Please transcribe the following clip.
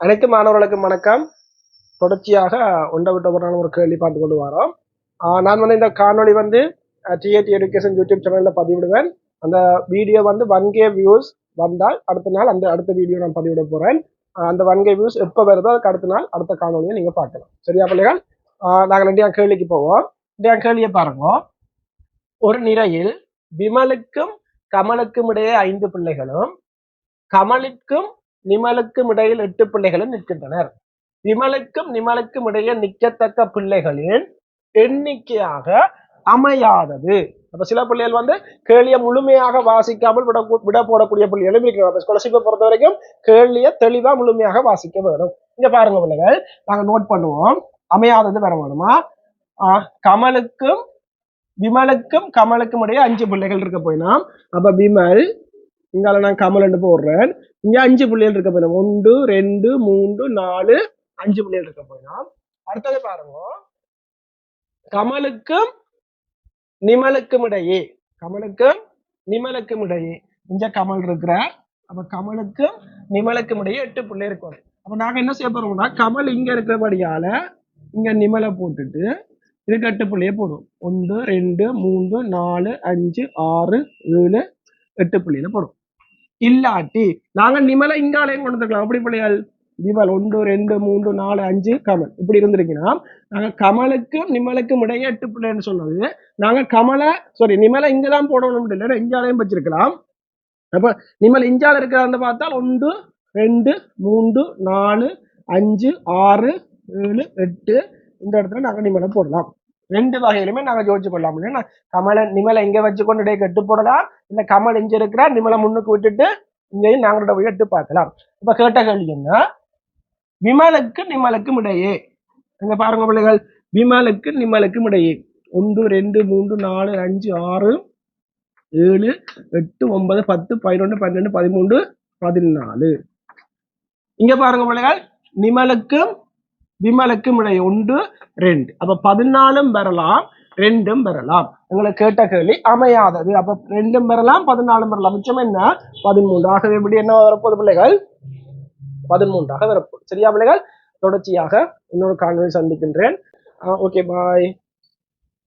அனைத்து மாணவர்களுக்கும் வணக்கம். தொடர்ச்சியாக ஒன்றை விட்ட ஒரு நாள் ஒரு கேள்வி பார்த்து கொண்டு வரோம். நான் வந்து இந்த காணொளி வந்து டிஏடி எடுகேஷன் யூடியூப் சேனலில் பதிவிடுவேன். அந்த வீடியோ வந்து ஒன் கே வியூஸ் வந்தால் அடுத்த நாள் அந்த அடுத்த வீடியோ நான் பதிவிட போகிறேன் அந்த ஒன் கே வியூஸ் எப்போ வருதோ அதுக்கு அடுத்த நாள் அடுத்த காணொலியை நீங்கள் பார்க்கலாம். சரியா பிள்ளைகள்? நாங்கள் ரெண்டு கேள்விக்கு போவோம். இந்த கேள்வியை பாருங்க. ஒரு நிலையில் விமலுக்கும் கமலுக்கும் இடையே ஐந்து பிள்ளைகளும் கமலுக்கும் நிமலுக்கும் இடையில் எட்டு பிள்ளைகளும் நிற்கின்றனர். விமலுக்கும் நிமலுக்கும் இடையே நிற்கத்தக்க பிள்ளைகளின் எண்ணிக்கையாக அமையாதது. அப்ப சில பிள்ளைகள் வந்து கேள்வியை முழுமையாக வாசிக்காமல் விட விட போடக்கூடிய பிள்ளைகளும் இருக்கிறாங்க ஸ்காலர்ஷிப்பை பொறுத்த வரைக்கும் கேள்வியை தெளிவா முழுமையாக வாசிக்க வேணும். இங்க பாருங்க பிள்ளைகள் நாங்க நோட் பண்ணுவோம். அமையாதது வர வேணுமா? ஆஹ் கமலுக்கும் விமலுக்கும் கமலுக்கும் இடையே அஞ்சு பிள்ளைகள் இருக்க போயினா அப்ப விமல் இங்கால நான் கமல்னு போடுறேன். இங்க அஞ்சு பிள்ளைகள் இருக்க போயிடும். ஒன்று ரெண்டு மூன்று நாலு அஞ்சு பிள்ளைகள் இருக்க போயிடும். அடுத்தது பாருங்க. கமலுக்கும் நிமலுக்கும் இடையே கமலுக்கும் நிமலுக்கும் இடையே இங்க கமல் இருக்கிற அப்ப கமலுக்கும் நிமலுக்கும் இடையே எட்டு பிள்ளை இருக்கும். அப்ப நாங்க என்ன செய்ய போறோம்னா கமல் இங்க இருக்கிறபடியால இங்க நிமலை போட்டுட்டு இதுக்கு எட்டு பிள்ளைய போடுவோம். ஒன்று ரெண்டு மூன்று நாலு அஞ்சு ஆறு ஏழு எட்டு புள்ளியில போடும் இல்லாட்டி நாங்கள் நிமலை இங்காலையும் கொண்டு வந்துருக்கலாம் அப்படி பிள்ளைகள் நிமல் ஒன்று ரெண்டு மூன்று நாலு அஞ்சு கமல். இப்படி இருந்திருக்கீங்கன்னா நாங்கள் கமலுக்கும் நிமலுக்கும் இடையே எட்டு பிள்ளைன்னு சொன்னது. நாங்கள் கமலை சாரி நிமலை இங்கே தான் போடணும் இல்லை இஞ்சாலையும் வச்சிருக்கலாம். அப்போ நிமல் இஞ்சால இருக்கிறான்னு பார்த்தால் ஒன்று ரெண்டு மூன்று நாலு அஞ்சு ஆறு ஏழு எட்டு இந்த இடத்துல நாங்கள் நிமலை போடலாம். ரெண்டு வகையிலுமே நாங்க யோசிச்சு கொள்ளலாம் இல்லைன்னா கமலை நிமலை இங்க வச்சு கொண்டு இடையே கெட்டு போடலாம் இல்ல கமல் இங்க இருக்கிறா? நிமலை முன்னுக்கு விட்டுட்டு இங்கேயும் நாங்களோட போய் எட்டு பார்க்கலாம். இப்ப கேட்ட கேள்வி என்ன? விமலுக்கு நிமலுக்கும் இடையே. இங்க பாருங்க பிள்ளைகள். விமலுக்கு நிமலுக்கும் இடையே. ஒன்று ரெண்டு மூன்று நாலு அஞ்சு ஆறு ஏழு எட்டு ஒன்பது பத்து பதினொன்று பன்னெண்டு பதிமூன்று பதினாலு. இங்க பாருங்க பிள்ளைகள். நிமலுக்கும் விமலுக்கும் இடையே ஒன்று ரெண்டு. அப்ப பதினாலும் பெறலாம் ரெண்டும் பெறலாம். உங்களுக்கு கேட்ட கேள்வி அமையாதது. அப்ப ரெண்டும் பெறலாம் பதினாலும் பெறலாம். மிச்சம் என்ன? பதிமூன்று. ஆகவே இப்படி என்ன வரப்போகுது பிள்ளைகள்? பதிமூன்றாக வரப்போகுது. சரியா பிள்ளைகள்? தொடர்ச்சியாக இன்னொரு காணொலி சந்திக்கின்றேன். Okay bye